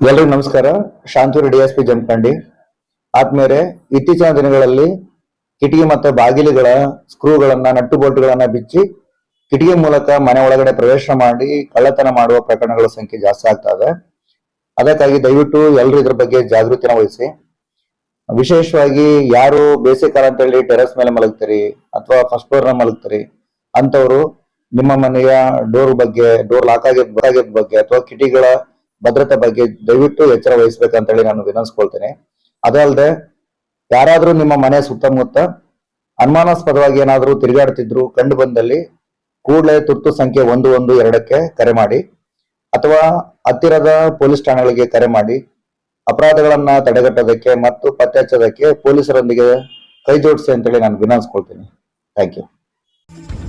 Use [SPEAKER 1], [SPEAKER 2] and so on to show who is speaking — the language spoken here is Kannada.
[SPEAKER 1] ಎಲ್ರಿಗೂ ನಮಸ್ಕಾರ. Shanturu D S P Jamkhandi. ಆದ್ಮೇಲೆ ಇತ್ತೀಚಿನ ದಿನಗಳಲ್ಲಿ ಕಿಟಕಿ ಮತ್ತು ಬಾಗಿಲುಗಳ ಸ್ಕ್ರೂಗಳನ್ನ, ನಟ್ಟು ಬೋಲ್ಟ್ಗಳನ್ನ ಬಿಚ್ಚಿ ಕಿಟಕಿ ಮೂಲಕ ಮನೆ ಒಳಗಡೆ ಪ್ರವೇಶ ಮಾಡಿ ಕಳ್ಳತನ ಮಾಡುವ ಪ್ರಕರಣಗಳ ಸಂಖ್ಯೆ ಜಾಸ್ತಿ ಆಗ್ತಾ ಇದೆ. ಅದಕ್ಕಾಗಿ ದಯವಿಟ್ಟು ಎಲ್ಲರೂ ಇದ್ರ ಬಗ್ಗೆ ಜಾಗೃತಿನ ವಹಿಸಿ. ವಿಶೇಷವಾಗಿ ಯಾರು ಬೇಸಿಗೆ ಕಾಲ ಅಂತ ಹೇಳಿ ಟೆರೆಸ್ ಮೇಲೆ ಮಲಗ್ತೀರಿ ಅಥವಾ ಫಸ್ಟ್ ಫ್ಲೋರ್ನ ಮಲಗ್ತೀರಿ ಅಂತವರು ನಿಮ್ಮ ಮನೆಯ ಡೋರ್ ಬಗ್ಗೆ ಡೋರ್ ಲಾಕ್ ಆಗಿದ್ ಬಗ್ಗೆ ಅಥವಾ ಕಿಟಿಗಳ ಭದ್ರತೆ ಬಗ್ಗೆ ದಯವಿಟ್ಟು ಎಚ್ಚರ ವಹಿಸ್ಬೇಕಂತ ಹೇಳಿ ನಾನು ವಿನಂತಿಸ್ಕೊಳ್ತೇನೆ ಅದಲ್ಲದೆ ಯಾರಾದ್ರೂ ನಿಮ್ಮ ಮನೆ ಸುತ್ತಮುತ್ತ ಅನುಮಾನಾಸ್ಪದವಾಗಿ ಏನಾದರೂ ತಿರುಗಾಡ್ತಿದ್ರು ಕಂಡು ಬಂದಲ್ಲಿ ಕೂಡಲೇ ತುರ್ತು ಸಂಖ್ಯೆ ಒಂದು ಒಂದು ಎರಡಕ್ಕೆ ಕರೆ ಮಾಡಿ, ಅಥವಾ ಹತ್ತಿರದ ಪೊಲೀಸ್ ಠಾಣೆಗಳಿಗೆ ಕರೆ ಮಾಡಿ, ಅಪರಾಧಗಳನ್ನ ತಡೆಗಟ್ಟೋದಕ್ಕೆ ಮತ್ತು ಪತ್ತೆ ಹಚ್ಚೋದಕ್ಕೆ ಪೊಲೀಸರೊಂದಿಗೆ ಕೈ ಜೋಡಿಸಿ ಅಂತೇಳಿ ನಾನು ವಿನಂತಿಸ್ಕೊಳ್ತೀನಿ ಥ್ಯಾಂಕ್ ಯು